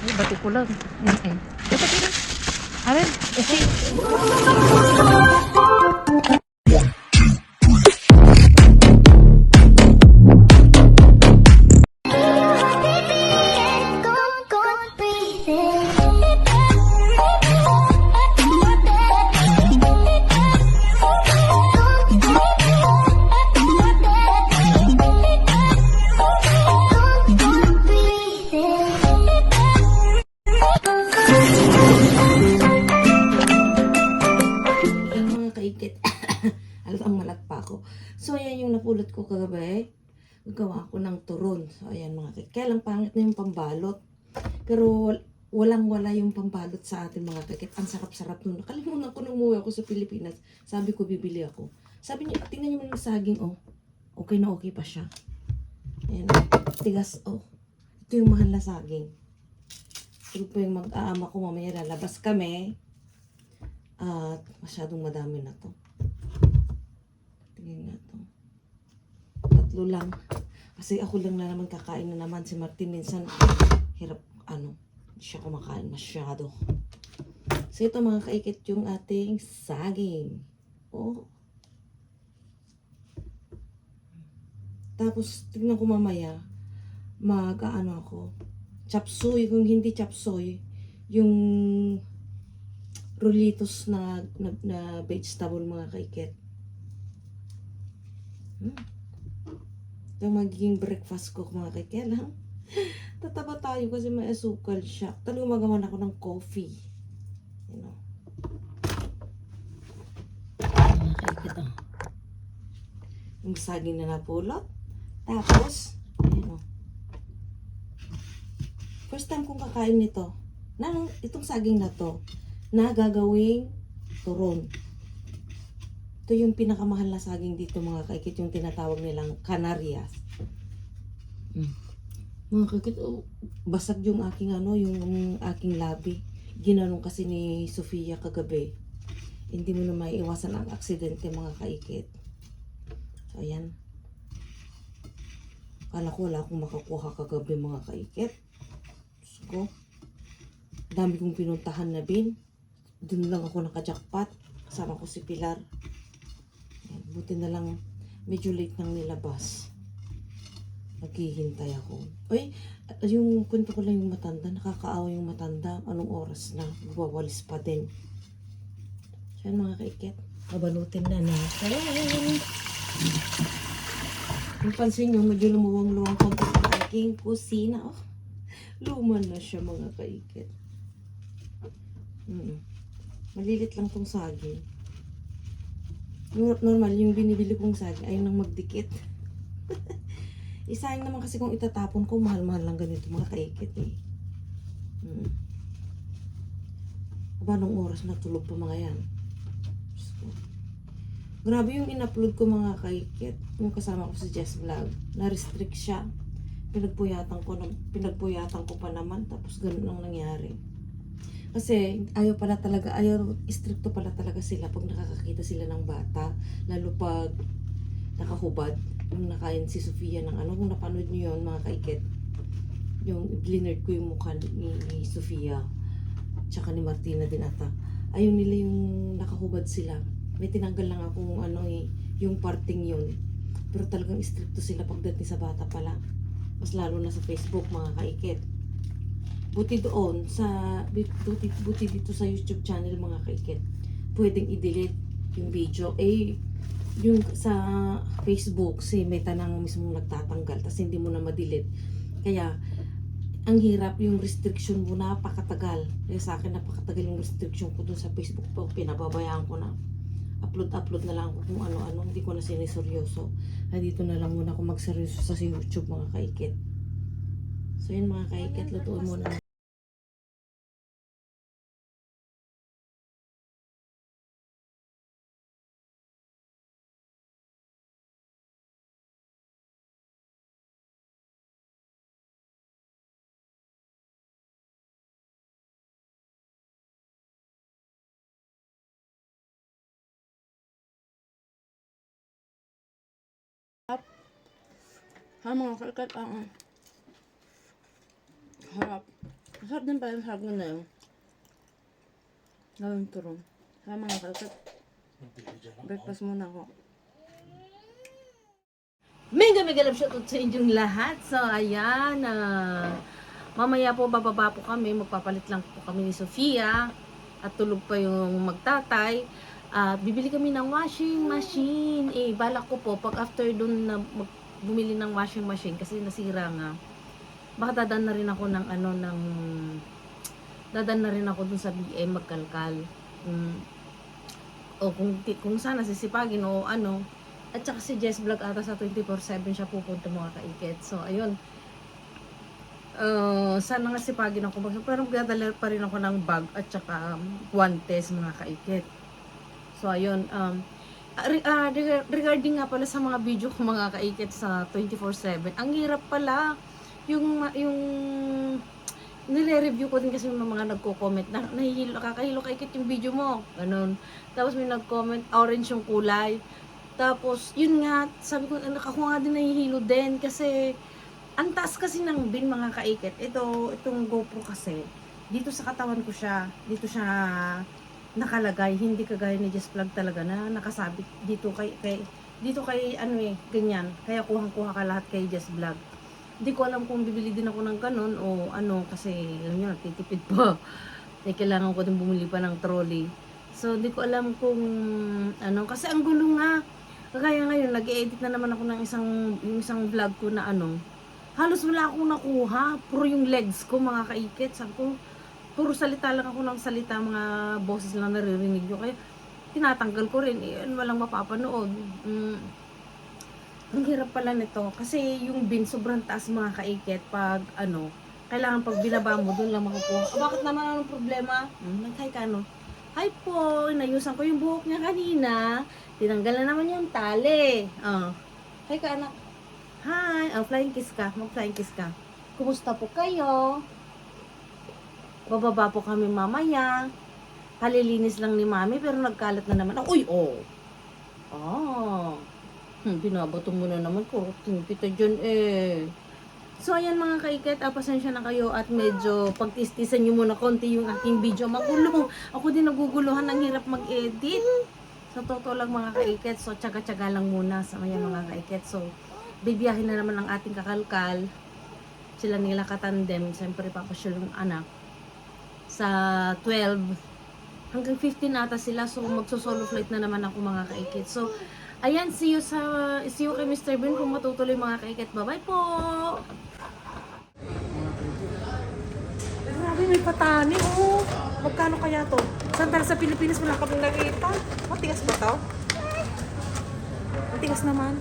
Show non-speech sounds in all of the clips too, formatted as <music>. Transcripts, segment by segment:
Ay, bati ko lang. Mm-mm. Bati lang. Arin, okay. Pero, walang wala yung pambalot sa atin mga kaikit. Ang sarap-sarap nun. Nakalimutan ko nung umuwi ako sa Pilipinas. Sabi ko, bibili ako. Sabi niya, tingnan niyo mo yung saging, oh. Okay na okay pa siya. Ayan, tigas, oh. Ito yung mahal na saging. Ito po yung mag-aama ko mamaya lalabas kami. At masyadong madami na to. Tingnan nga to. Tatlo lang. Kasi ako lang na naman kakain na naman. Si Martin minsan hirap ano. Siya kumakain masyado. So ito mga kaikit yung ating saging. Oh. Tapos tignan ko mamaya mag ano ako. Chapsuy. Kung hindi chapsuy, yung rolitos na, na, na vegetable mga kaiket. Hmm. Ito magiging breakfast ko mga kaiket lang. Tataba tayo kasi may asukal siya. Talagang magawan ako ng coffee. You know. Oh. Yung saging na napulot. Tapos, ayun oh. First time kong kakain nito. Na, itong saging na to na gagawing turon. Ito yung pinakamahal na saging dito mga kaikit, yung tinatawag nilang Canarias. Mm. Mga kaikit, oh, basag yung aking ano, yung aking labi. Ginanong kasi ni Sofia kagabi. Hindi mo na maiiwasan ang aksidente mga kaikit. So, ayan. Kala ko wala akong makakuha kagabi mga kaikit. Diyos ko. Dami kong pinuntahan na bin dun lang ako naka-jackpot. Kasama ko si Pilar. Ayan, buti na lang medyo late nang nilabas. Naghihintay ako. Ay, yung kwento ko lang yung matanda. Nakakaawa yung matanda. Anong oras na? Magwawalis pa din. So yan mga kaikit. Mabalutin na natin. Kung pansin nyo, medyo lumuwang-luwang konti ang aking kusina. Oh, luma na siya mga kaikit. Mm. Malilit lang tong saging. Nor- Normal, yung binibili kong saging, ayun nang magdikit. <laughs> Isayang naman kasi kung itatapon ko, mahal-mahal lang ganito mga kaikit eh. Hmm. Aba, nung oras natulog pa mga yan. Grabe yung in-upload ko mga kaikit. Yung kasama ko sa Jess Vlog. Na-restrict siya. Pinagpuyatan ko, na, pinagpuyatan ko pa naman. Tapos ganun ang nangyari. Kasi ayaw pala talaga, ayaw, stricto pala talaga sila pag nakakakita sila ng bata. Lalo pag nakahubad. Yung nakain si Sofia ng ano, kung napanood niyo yun mga kaikit. Yung glinerd ko yung mukha ni, ni Sofia. Tsaka ni Martina din ata. Ayaw nila yung nakahubad sila. May tinanggal lang akong ano eh, yung parting yun. Pero talagang stricto sila pagdating sa bata pala. Mas lalo na sa Facebook mga kaikit buti doon sa buti, buti dito sa YouTube channel mga kaikit pwedeng i-delete yung video eh yung sa Facebook si Meta nang mismo nagtatanggal tapos hindi mo na ma-delete. Kaya ang hirap yung restriction mo napakatagal. Kaya sa akin napakatagal yung restriction ko dun sa Facebook po. Pinababayaan ko na. Upload upload na lang ako kung ano-ano. Hindi ko na siniseryoso. Na dito na lang muna ako magseryoso sa YouTube mga kaikit. So yun mga kaikit, lutuin muna Ha mga kalkat, ang harap. Masarap din pala yung sago na yun. Gawin turong. Sa mga kalkat. Breakfast muna ako. Mega mega love shoutout sa inyong lahat. So, ayan. ah, mamaya po, bababa po kami. Magpapalit lang po kami ni Sofia. At tulog pa yung magtatay. Ah, bibili kami ng washing machine. Eh, balak ko po, pag after dun na mag- bumili ng washing machine, kasi nasira nga, baka dadan na rin ako ng ano, ng dadan na rin ako dun sa BM magkalkal. Mm. o kung, kung sana sisipagin o ano, at saka si Jess Vlog ata sa 24-7 siya pupunta mga kaikit. So, ayun. Uh, sana nga sipagin ako. Basta- Pero magdadala pa rin ako ng bag at saka um, guantes mga kaikit. So, ayun. Um, reg- regarding nga pala sa mga video ko mga kaikit sa 24-7, ang hirap pala yung yung nire-review ko din kasi yung mga nagko-comment na nahihilo, kakahilo kaikit yung video mo. Ganun. Tapos may nag-comment, orange yung kulay. Tapos, yun nga, sabi ko, ako nga din nahihilo din kasi ang taas kasi ng bin mga kaikit. Ito, itong GoPro kasi, dito sa katawan ko siya, dito siya nakalagay, hindi kagaya ni Just Vlog talaga na nakasabit dito kay, kay dito kay ano eh, ganyan. Kaya kuhang-kuha ka lahat kay Just Vlog. Hindi ko alam kung bibili din ako ng ganun o ano kasi alam niyo, nagtitipid pa. <laughs> Eh, kailangan ko din bumili pa ng trolley. So, hindi ko alam kung ano. Kasi ang gulo nga. Kagaya ngayon, nag-edit na naman ako ng isang, isang vlog ko na ano. Halos wala akong nakuha. Puro yung legs ko, mga kaikit. Sabi ko, puro salita lang ako ng salita. Mga boses lang naririnig nyo. Kaya, tinatanggal ko rin. Eh, walang mapapanood. Mm. Ang hirap pala nito. Kasi yung bin, sobrang taas mga kaikit. Pag ano, kailangan pag binaba mo, doon lang makukuha. O, bakit naman anong problema? Hmm, nag-hi ka, no? Hi po, inayusan ko yung buhok niya kanina. Tinanggal na naman yung tali. Oh. Hi ka, anak. Hi. Oh, flying kiss ka. Mag-flying kiss ka. Kumusta po kayo? Bababa po kami mamaya. Halilinis lang ni mami, pero nagkalat na naman. Uy, oh. Oh. Hmm, binabato mo na naman ko. Tinipita dyan eh. So, ayan mga kaiket, ah, pasensya na kayo at medyo pagtistisan nyo muna konti yung aking video. Magulo. Ako din naguguluhan, ang hirap mag-edit. Sa totoo lang mga kaiket, so tsaga-tsaga lang muna sa mga mga kaiket. So, bibiyahin na naman ang ating kakalkal. Sila nila katandem, siyempre papasyal yung anak. Sa 12, hanggang 15 ata sila, so magso-solo flight na naman ako mga kaiket. So, ayan, see you sa, see you kay Mr. Bean kung matutuloy mga kaiket. Bye-bye po! Grabe, may patani, oh. Magkano kaya to? Sandal sa Pilipinas, wala kami nakita. Matigas ba to? Matigas naman.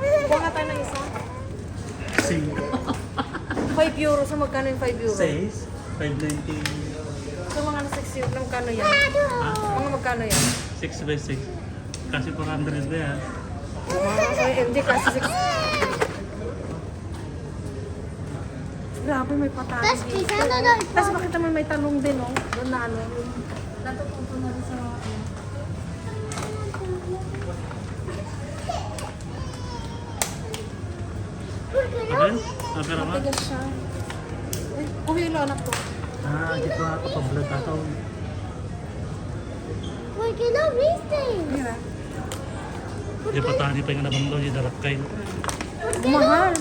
Kuha nga tayo ng isa. 5 euro. So, magkano yung 5 euro? 6, 590, So, mga nasa 6 euro. Magkano yan? Mga magkano yan? 6 by 6. Kasi 400 ba yan? Mga ay, hindi kasi 6. Grabe, may patani dito. Tapos bakit naman may talong din, oh. Doon na ano. Yung natututo na rin sa mga ano. Ano yun? Ah, nga. Matigas siya. Yung anak ko. Ah, di ba ako pa-vlog ako? Mira. Di pa tani pa yung nabang di darap kayo. Mahal.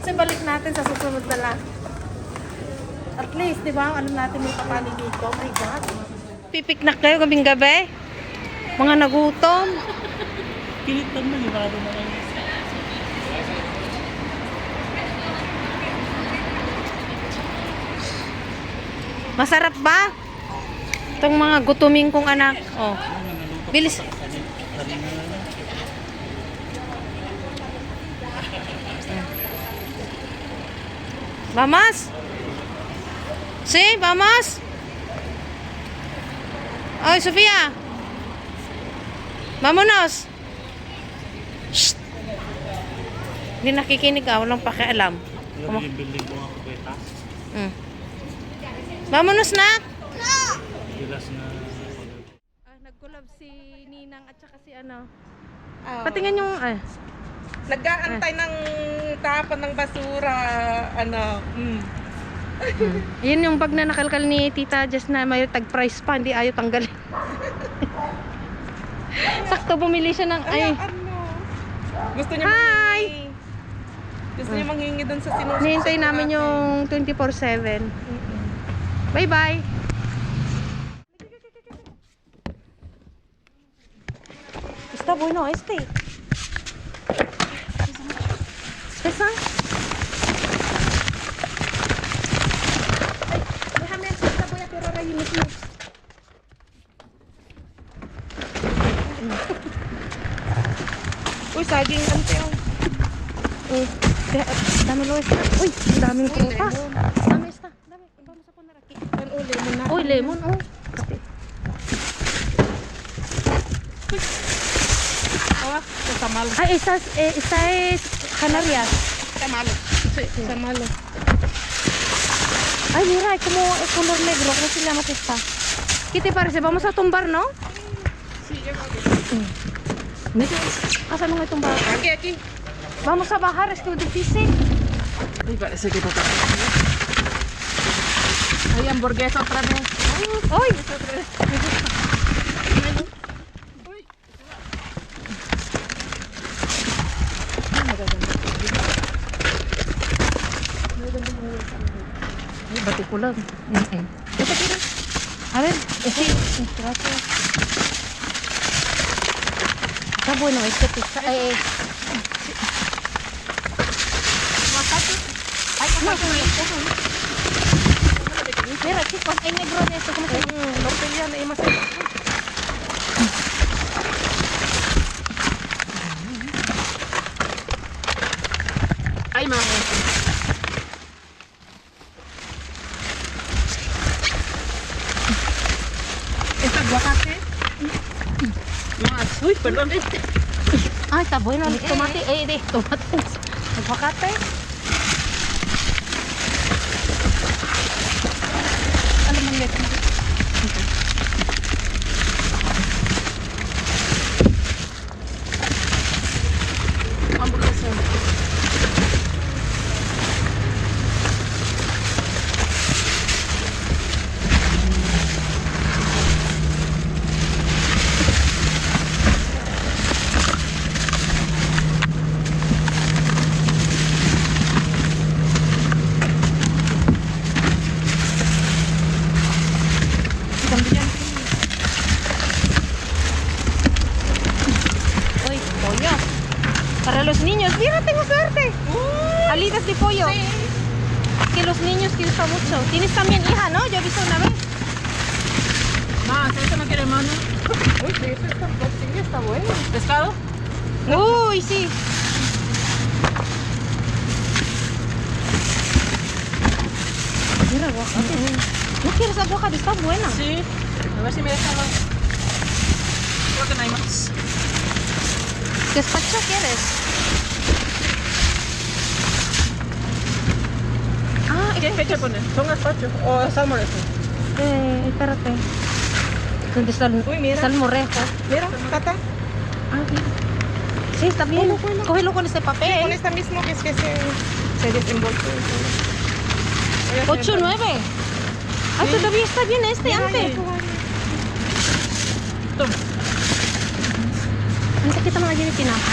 Kasi balik natin sa susunod na lang. At least, di ba, alam natin may papali dito. Oh my God. Pipiknak kayo gabing gabi? Mga nagutom. Pilit lang na, libado na kayo. Masarap ba? Itong mga gutuming kong anak. Oh. Bilis. Vamos. Sí, vamos. Oy, Sofía. Vámonos. Shh. Hindi nakikinig ah, walang pakialam. Alam mo yung building ko ako Tas. Mm. Vámonos na. Gilas na... Ah, nag-collab si Ninang at saka si ano. Patingin yung ah. Nag-aantay ng tapan ng basura, ano, mm. Hmm. Yun yung bag na nakalkal ni Tita Jess na may tag price pa, hindi ayaw tanggalin. <laughs> Sakto bumili siya ng ay. ano? Gusto niya Hi! manghingi. Gusto niya manghingi doon sa sinusok. Nihintay namin yung 24/7. Bye-bye. Está bueno este. Pesa. Déjame esta voy a pero rayos Uy, saging oh. Eh, de- dame lo este. Uy, ang daming prutas. Lemon na. Uy, lemon, oh. Kape. Samalo. Ah, esta es, eh, esta es Canarias. Samalo. Samalo. Ay, mira, hay como el color negro. ¿Cómo se llama esta? ¿Qué te parece? Vamos a tumbar, ¿no? Sí, yo Mira, asa nung tumbar. Aquí, aquí. Vamos a bajar, es que es difícil. Uy, parece que toca. Hay hamburguesa otra vez. Uy, bati ko lang. Ito, tira. A ver, sí, gracias. Está bueno este pizza. Eh, Ay, no, Mira, chicos, hay negro de esto. ¿Cómo se llama? Mm, no pelean ahí más. Ay, mami. ¿Es aguacate? Más. Uy, perdón. Ay, está bueno. El tomate, eh, de tomate. Aguacate. Alam mo nito. Hamburguesa. También. Uy, pollo. Para los niños. Mira, tengo suerte. Alitas de pollo. Que los niños que gustan mucho. Tienes también hija, ¿no? Yo he visto una vez. Más, ¿eso no quiere mano? Uy, sí, este está, sí, está bueno. ¿Pescado? Uy, sí. Mira, aguacate. ¿No quieres aguacate? Está buena. Sí. A ver si me dejan más. Creo que no hay más. ¿Gazpacho quieres? Ah, ¿Qué fecha poner? ¿Son gazpacho o salmorejo? eh, espérate. ¿Dónde está el, Uy, mira. morrejo? Mira, Tata. Ah, mira. Sí, está bien. Bueno, bueno. Cógelo con este papel. Con esta mismo que es que se, se desembolsó. Voy a hacer 8, 9. Ay, Sí. todavía está bien este antes. ya. Toma. Nanti kita mga gini tinapa.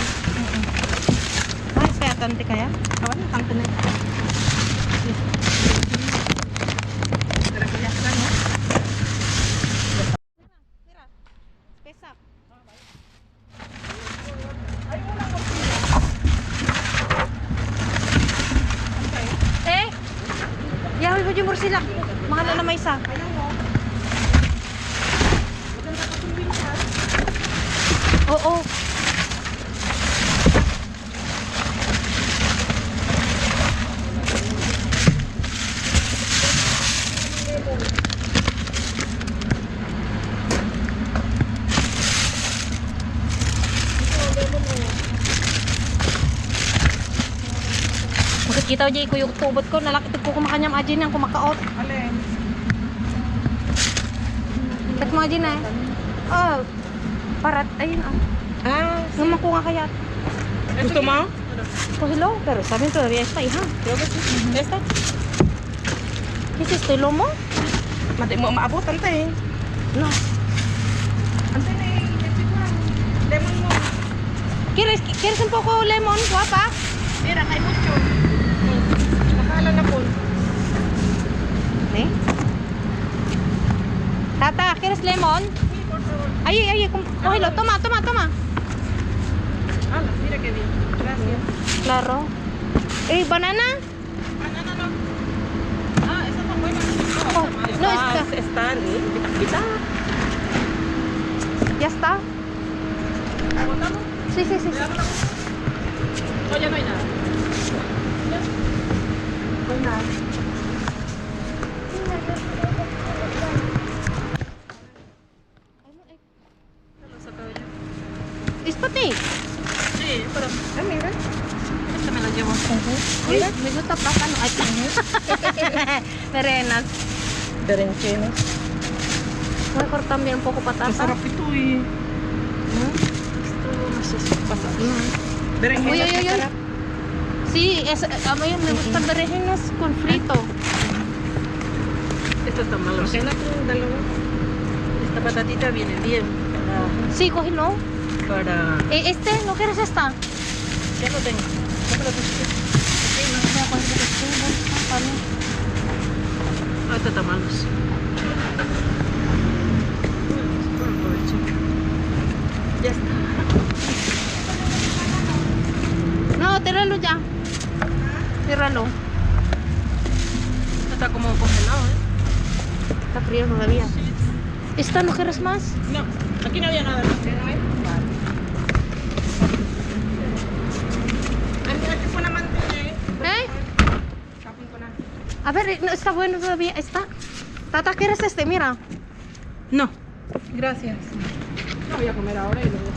Ay, kaya tante kaya? Kawan, tante na. Pero que ya está, ¿no? Mira, pesa. Eh, yahoy mo jumur sila. Mahal na may isa. Oo. Makikita ko dyan ko yung tubot ko. Nalakit ko kumakanyam ajin yang kumakaot. Alin? Kat mo ajin eh. Oh. Parat. Ayun ah. Ah, Ngayon ko nga kaya. ¿Gusto? Pues hello, pero saben todavía está hija. Creo que sí. ¿Esta? This is the lomo? Mati mo maabot ante. No. Ante na eh. Lemon mo. ¿Quieres, ¿Quieres un poco lemon, guapa? Mira, kay mucho. Nakala na po. ¿Eh? Tata, ¿quieres lemon? Ay, ay, com- cógelo, toma, toma, toma. Ah, mira que bien. Gracias. Claro. Eh, banana? Ah, no, no, no. Ah, esa está buena. Oh, no, está. Están, eh. Bitak-bitak. Ya está. ¿Botamos? Sí, sí, sí. sí. Oh, ya no hay nada. No hay nada. Es para ti. Sí, pero... Ah, mira. Este me lo llevo. Uy, me gusta plátano. Ay, Merenas. <laughs> Berenjenas. Mejor también un poco patata. Masarap ito eh. Gusto masasapasa. Berenjenas Uy, uy, uy, uy. masarap. Sí, es, a mí me gustan berenjenas con frito. Ito está malo. Okay na itong dalawa. Esta patatita viene bien para... Sí, cógelo. Para... Eh, este, ¿no quieres esta? Ya lo tengo. Okay, no. Voy a coger este, bolsa para mí. Ah, ito tamalos. Ya está. No, tíralo ya. Esto está como congelado, ¿eh? Está frío todavía. ¿Esta no quieres más? No, aquí no había nada. ¿no? A ver, no, está bueno todavía. Está. Tata, ¿quieres este? Mira. No. Gracias. No voy a comer ahora y luego.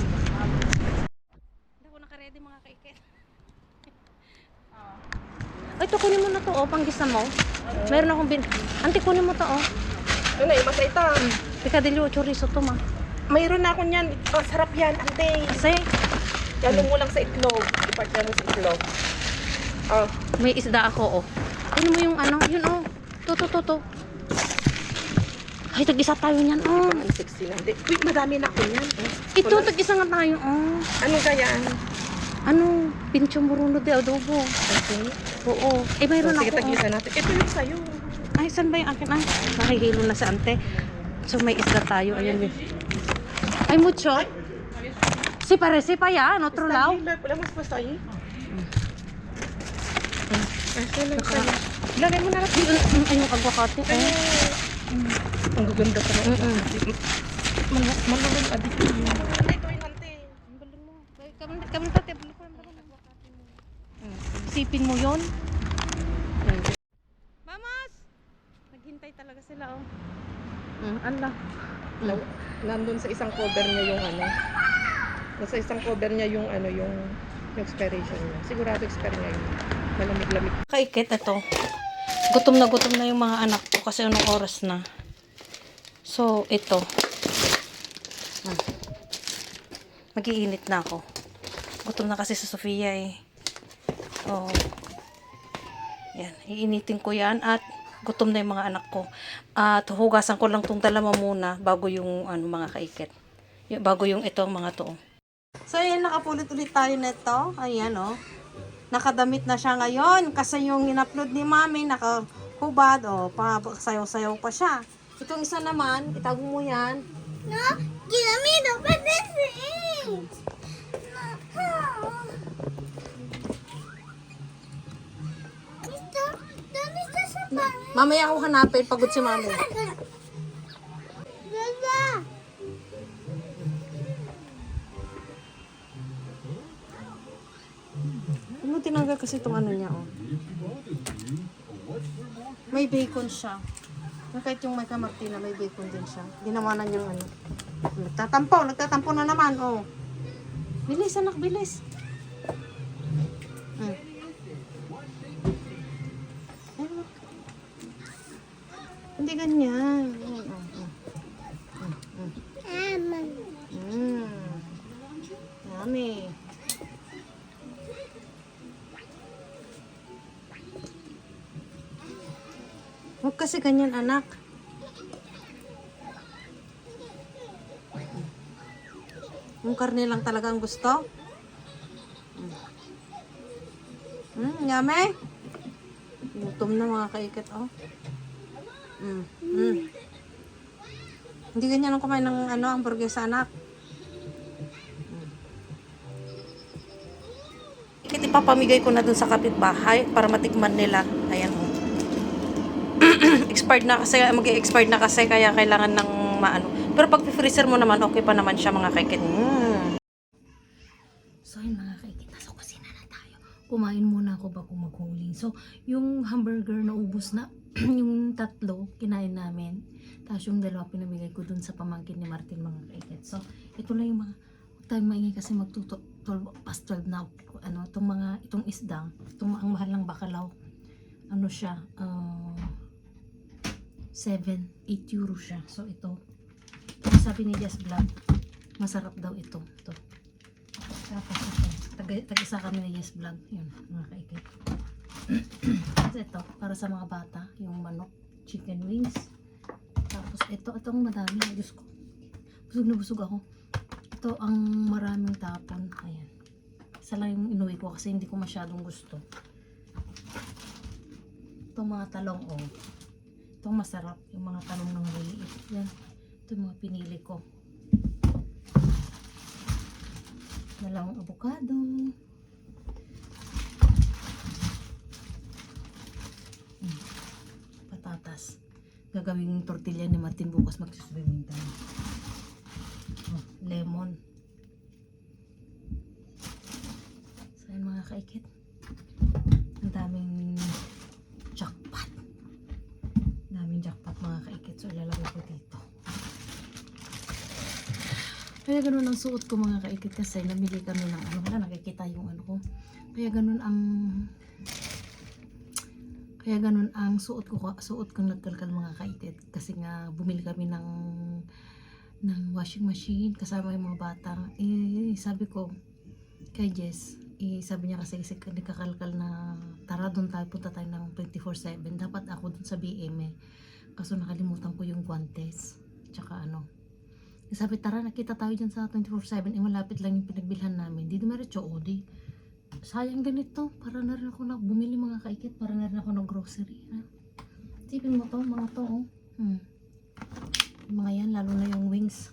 Hindi ko nakaredy mga kaikit. Ay, ito kunin mo na to, oh, panggisa mo. Meron akong bin... Ante, kunin mo to, oh. Ano eh, masaitan. Picadillo, chorizo to, ma. Mayroon na ako niyan. Oh, sarap yan, ante. Kasi, Lalo mo lang sa itlog. Ipart mo sa itlog. Oh. may isda ako, oh. Kunin mo yung ano, yun, oh. To, to, to, to. Ay, tag-isa tayo niyan, oh. Ang sexy na. Di- Uy, madami na ako yan. Oh. Ito, tag-isa nga tayo, oh. Ano kaya? Ano, pincho muruno de adobo. Okay. Oo. Eh, mayroon Sige, ako, oh. tagisa natin. Ito yung sa'yo. Ay, saan ba yung akin? Ay, nakihilo na sa ante. So, may isda tayo. Ayan yun. Ay, mucho. Si parece pa yan, otro lado. Wala wala mas ahí. Asa lang sa'yo. Lagay mo na lang. Ay, yung aguacate. Eh. Ang gaganda pa Mm-mm. Mal- Malulong adik. Sipin mo yon. Mamas! Naghintay talaga sila, oh. Mm, ala. Na- Nandun sa isang cover niya yung ano. Nasa isang cover niya yung ano, yung yung expiration niya. Sigurado expire niya yun. Malamig-lamig. Kaikit, ito. Gutom na gutom na yung mga anak ko kasi anong oras na. So, ito. Ah. Mag-iinit na ako. Gutom na kasi sa Sofia eh. So, yan. Iinitin ko yan at gutom na yung mga anak ko. At hugasan ko lang tong dalawa muna bago yung ano, mga kaikit. Bago yung ito mga to. So, ayan, nakapulot ulit tayo nito. Ayan, oh. Nakadamit na siya ngayon kasi yung in-upload ni mami nakahubad o pa sayaw-sayaw pa siya. Itong isa naman, itago mo yan. No, ginamito pa din. Mamaya ako hanapin, pagod si mami. Dada. Ano tinanggal kasi itong ano niya, oh. May bacon siya. Kahit yung may kamartina, may bacon din siya. Ginawa na niyang ano. Nagtatampo, nagtatampo na naman, oh. Bilis, anak, bilis. Mm. Ayun. Hindi ganyan. Kasi ganyan, anak. Yung karne lang talaga ang gusto? Hmm, yummy? Gutom na mga kaikit, oh. Mm, mm. Hindi ganyan ang kumain ng ano, hamburger sa anak. Ikit ipapamigay ko na dun sa kapitbahay para matikman nila. Expired na kasi, mag-expired na kasi kaya kailangan ng maano. Pero pag freezer mo naman, okay pa naman siya mga kaikit. Mm. So yun mga kaikit, nasa kusina na tayo. Kumain muna ako bago maghuling. So yung hamburger na ubos na, <clears throat> yung tatlo, kinain namin. Tapos yung dalawa pinamigay ko dun sa pamangkin ni Martin mga kaikit. So ito lang yung mga huwag tayong maingay kasi magtuto 12 past 12 na ano itong mga itong isdang itong ang mahal ng bakalaw ano siya uh, 7 8 euro siya. So ito. Sabi ni Jess Vlog masarap daw ito. Ito. Tapos ito. Tag, tag-isa kami ni Jess Vlog yun mga kaikit <clears throat> tapos ito para sa mga bata yung manok chicken wings. Tapos ito itong madami. Diyos ko. Busog na busog ako. Ito ang maraming tapon. Ayan. Isa lang yung inuwi ko kasi hindi ko masyadong gusto. Itong mga talong oh itong masarap. Yung mga talong ng maliit. Yan. Ito yung mga pinili ko. Dalawang avocado. Hmm, patatas. Gagawing tortilla ni Martin bukas. Magsuswimming tayo. Oh, lemon. Yun mga kaikit? Ang daming jackpot daming jackpot mga kaikit so ilalagay ko dito kaya ganun ang suot ko mga kaikit kasi namili kami ng ano wala nakikita yung ano ko. Kaya ganun ang kaya ganun ang suot ko suot kong nagkalkal mga kaikit. Kasi nga bumili kami ng ng washing machine kasama yung mga bata. Eh sabi ko kay Jess eh sabi niya kasi kasi nagkakalkal na tara doon tayo punta tayo ng 24/7 dapat ako doon sa BM eh kaso nakalimutan ko yung guantes tsaka ano sabi tara nakita tayo dyan sa 24/7 eh malapit lang yung pinagbilhan namin. Di dumiretso o di. Sayang din ito. Para na rin ako na bumili mga kaikit. Para na rin ako ng grocery ha? tipin mo to mga to oh. hmm. Mga yan lalo na yung wings.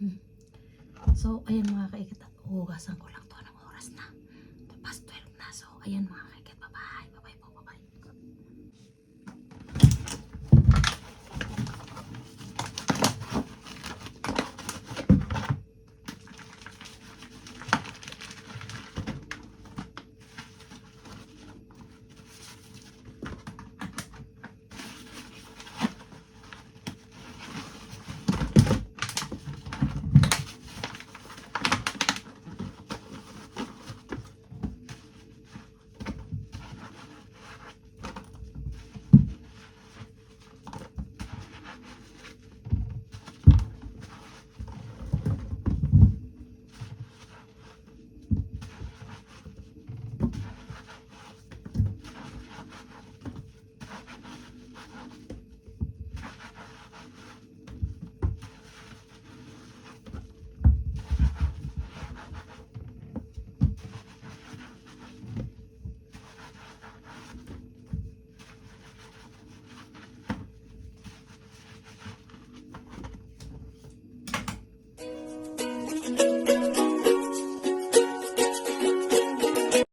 Hmm. so ayan mga kaikit. Hugasan ko lang to. Ng oras na? Past 12 na. So ayan mga